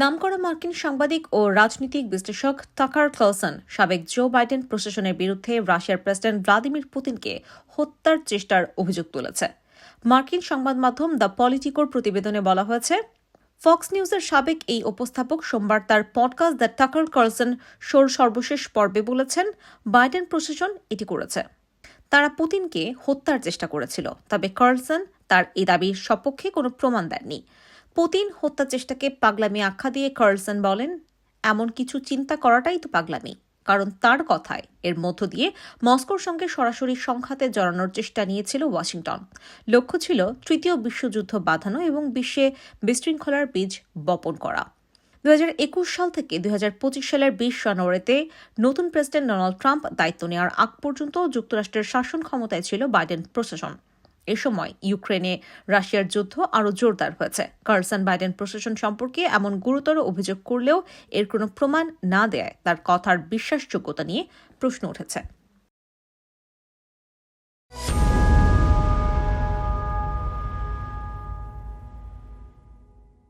নামকরা মার্কিন সাংবাদিক ও রাজনৈতিক বিশ্লেষক টাকার কালসন সাবেক জো বাইডেন প্রশাসনের বিরুদ্ধে রাশিয়ার প্রেসিডেন্ট ভ্লাদিমির পুতিনকে হত্যার চেষ্টার অভিযোগ তুলেছে। মার্কিন সংবাদ মাধ্যম দ্য পলিটিকোর প্রতিবেদনে বলা হয়েছে, ফক্স নিউজের সাবেক এই উপস্থাপক সোমবার তার পডকাস্ট দ্য টাকার কার্লসন শোর সর্বশেষ পর্বে বলেছেন, বাইডেন প্রশাসন এটি করেছে। তারা পুতিনকে হত্যার চেষ্টা করেছিল, তবে কার্লসন তার এই দাবির সপক্ষে কোনো প্রমাণ দেননি। পুতিন হত্যা চেষ্টাকে পাগলামি আখ্যা দিয়ে কার্লসন বলেন, এমন কিছু চিন্তা করাটাই তো পাগলামি, কারণ তার কথায় এর মধ্য দিয়ে মস্কোর সঙ্গে সরাসরি সংঘাতে জড়ানোর চেষ্টা নিয়েছিল ওয়াশিংটন। লক্ষ্য ছিল তৃতীয় বিশ্বযুদ্ধ বাঁধানো এবং বিশ্বে বিশৃঙ্খলার বীজ বপন করা। দুই হাজার একুশ সাল থেকে দুই হাজার পঁচিশ সালের বিশ জানুয়ারিতে নতুন প্রেসিডেন্ট ডোনাল্ড ট্রাম্প দায়িত্ব নেওয়ার আগ পর্যন্ত যুক্তরাষ্ট্রের শাসন ক্ষমতায় ছিল বাইডেন প্রশাসন। এ সময় ইউক্রেনে রাশিয়ার যুদ্ধ আরও জোরদার হয়েছে। কার্লসন বাইডেন প্রশাসন সম্পর্কে এমন গুরুতর অভিযোগ করলেও এর কোনো প্রমাণ না দেয় তার কথার বিশ্বাসযোগ্যতা নিয়ে প্রশ্ন উঠেছে।